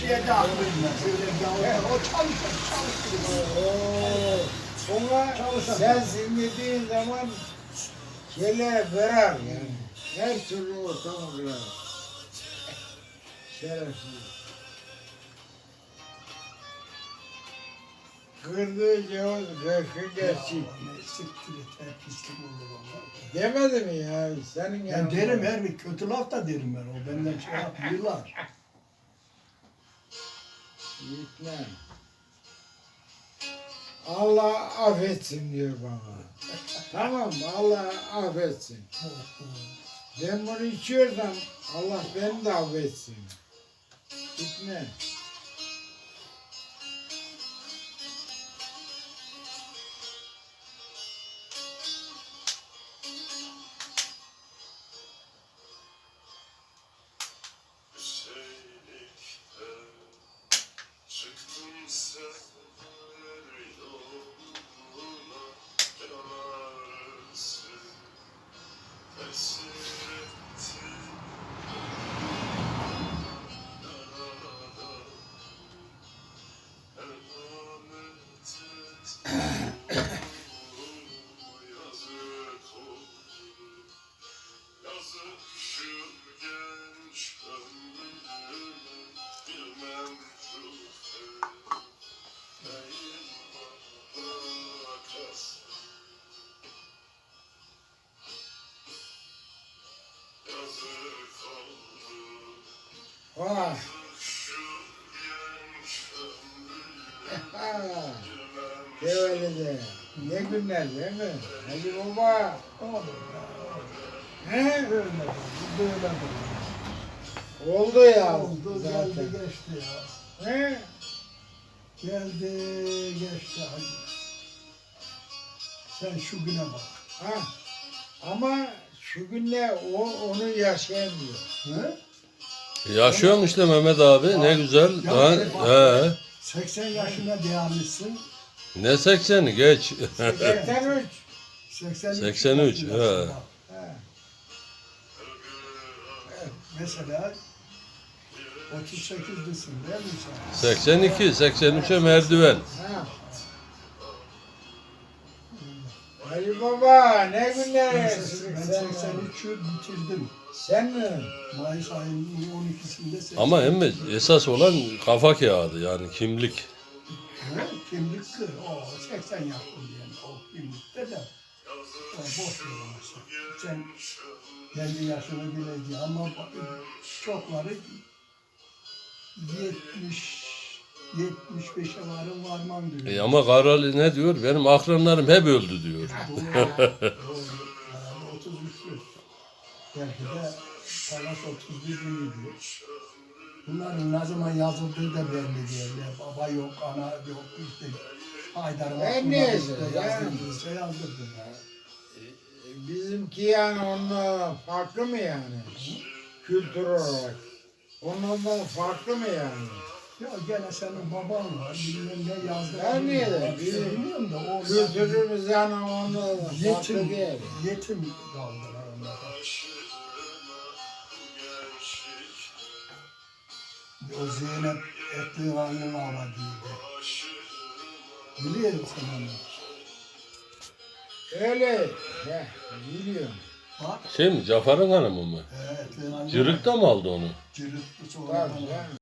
şeye. Böyle ya o çalışır çalışır. Oo, Sonra sen sinirdiğin zaman şeyler kırar yani. Her türlü ortamı kırar. Şerefsiz. Kırdığı cevaz kırkı. Ne siktir et pislik. Demedi mi ya senin Ben yanında? derim her bir kötü laf da derim ben. O benden şey yapıyorlar. Gitme. Allah affetsin diyor bana. tamam? Allah affetsin. Ben bunu içiyorsam Allah beni de affetsin. Gitme. Vah. şu genç ömrümü Ha. bilmem Develi de. Ne günler değil mi? Hacı baba. He? ya. Böyle. Oldu ya. Oldu zaten. geldi geçti ya. He? Geldi geçti hadi. Sen şu güne bak. Ha. Ama şu günler o, onu yaşayamıyor. He? Yaşıyorsun işte Mehmet abi ne güzel. Ya Ha, bak- he. 80 yaşına dayanmışsın. Ne 80'i geç. 83. 83. 83, yaşında. he. Ha. Mesela 38'lisin değil mi sen? 82, 83'e merdiven. Ha. Hacı baba ne günler Ben, yaşadık ben sen. 83'ü bitirdim. Sen mi? Mayıs ayının 12'sinde 80. Ama emmi esas olan kafa kağıdı yani kimlik. He, kimlik. O 80 yaptım yani o kimlikte de. O boş ver onu sen. Sen kendi yaşını bileceğin ama bak- çokları 70 75'e varım varmam diyor. E ama Karali ne diyor? Benim akranlarım hep öldü diyor. Yani 33'lü. Belki de Talas 31 diyor. Bunların ne zaman yazıldığı da belli değil. Ya Baba yok, ana yok, işte Haydar'ın Ben aklına neyse, işte ya. yazdırdıysa yazdırdı. Bizimki yani onunla farklı mı yani? Kültür olarak. Onlardan farklı mı yani? Ya gene senin baban var, bilmem ne yazdı. Ben niye de Bilmiyorum, da o Kültürümüz yani onlardan farklı yetim, değil. yetim kaldılar onlar. O Zeynep etli halinin ağladıydı. Biliyor musun onu? Öyle. Heh, biliyorum. Bak, Şey mi Cafar'ın hanımı mı? etli halinin Cırık'ta mı aldı onu? Cırıklı Tabii canım.